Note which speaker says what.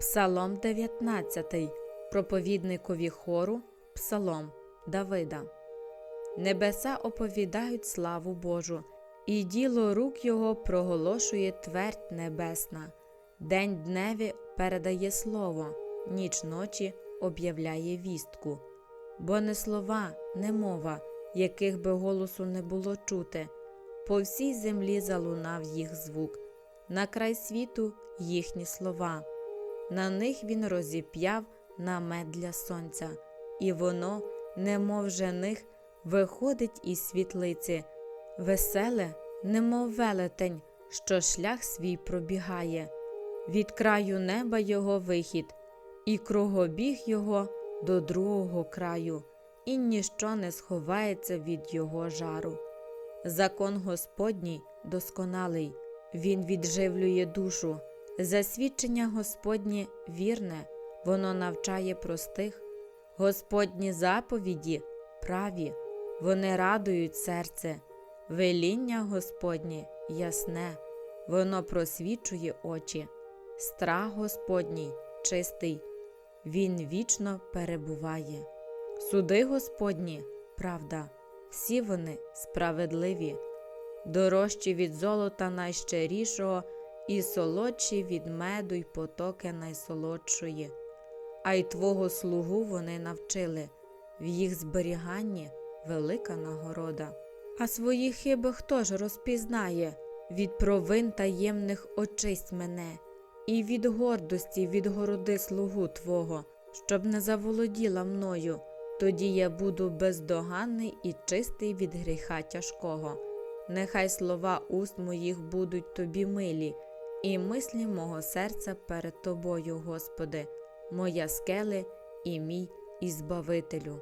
Speaker 1: Псалом 19. Проповідникові хору Псалом Давида. Небеса оповідають славу Божу, і діло рук його проголошує твердь небесна. День дневі передає слово, ніч ночі об'являє вістку. Бо не слова, не мова, яких би голосу не було чути. По всій землі залунав їх звук, на край світу їхні слова. На них він розіп'яв намет для сонця, і воно, немов жених, виходить із світлиці, веселе, немов велетень, що шлях свій пробігає, від краю неба його вихід, і кругобіг його до другого краю, і ніщо не сховається від його жару. Закон Господній досконалий, він відживлює душу. Засвідчення Господнє вірне, воно навчає простих, Господні заповіді праві, вони радують серце, веління Господнє ясне, воно просвічує очі, страх Господній чистий, Він вічно перебуває. Суди Господні правда, всі вони справедливі, дорожчі від золота найщирішого і солодші від меду й потоки найсолодшої, а й твого слугу вони навчили, в їх зберіганні велика нагорода. А свої хиби хто ж розпізнає? Від провин таємних очисть мене, і від гордості відгороди слугу Твого, щоб не заволоділа мною, тоді я буду бездоганний і чистий від гріха тяжкого. Нехай слова уст моїх будуть тобі милі, і мислі мого серця перед тобою, Господи, моя скеле і мій Ізбавителю.